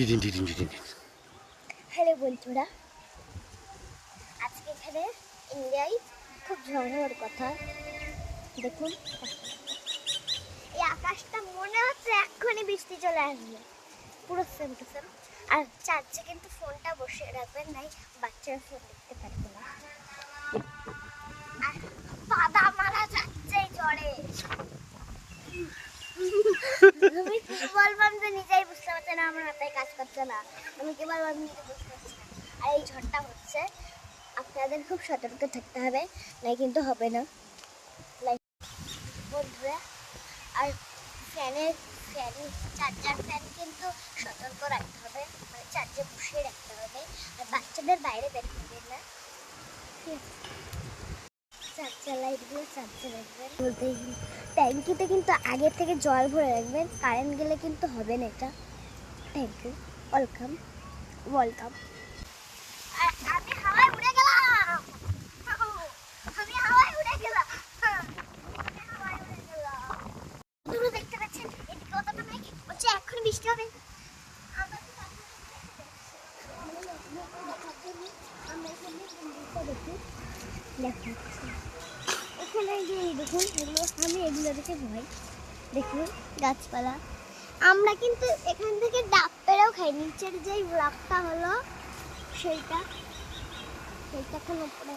Didn't didn't didn't hello বন্ধুরা, আজকে এখানে ইন্ডিয়ায় খুব ঝড় হওয়ার কথা। দেখুন। এই আকাশটা মনে হচ্ছে এক্ষুনি বৃষ্টি চলে আসবে। পুরো সেম টু সেম। আর চার্জে কিন্তু ফোনটা বসিয়ে রাখবেন, নাই বাচ্চারা ফোন দেখতে পারবে না আর পাদা মারা যাচ্ছে এই ঝড়ে তুমি কি যে নিজেই বুঝতে পারছে না, আমার মাথায় কাজ করছে না। আমি কি বলবাম নিজে বুঝতে পারছি না। আর এই ঝড়টা হচ্ছে, আপনাদের খুব সতর্ক থাকতে হবে, নাই কিন্তু হবে না। বন্ধুরা, আর ফ্যানের ফ্যান চার্জার ফ্যান কিন্তু সতর্ক রাখতে হবে মানে চার্জে বসিয়ে রাখতে হবে। আর বাচ্চাদের বাইরে বের করবেন না। ঠিক চার্জার লাইটগুলো চার্জে রাখবেন। বলতেই ট্যাঙ্কিতে কিন্তু আগে থেকে জল ভরে রাখবেন, কারেন্ট গেলে কিন্তু হবে না এটা। থ্যাংক ইউ ওয়েলকাম ওয়েলকাম দেখতে পাচ্ছেন? এদিকে কতটা মেঘ? হচ্ছে এখন বৃষ্টি হবে। দেখি দেখাচ্ছি এখানে এই যে এই দেখুন আমি এগুলো দেখে দেখুন, গাছপালা। আমরা কিন্তু এখান থেকে ডাব পেড়েও খাই, নিচের যেই ব্লকটা হলো সেইটা সেইটা এখন উপরে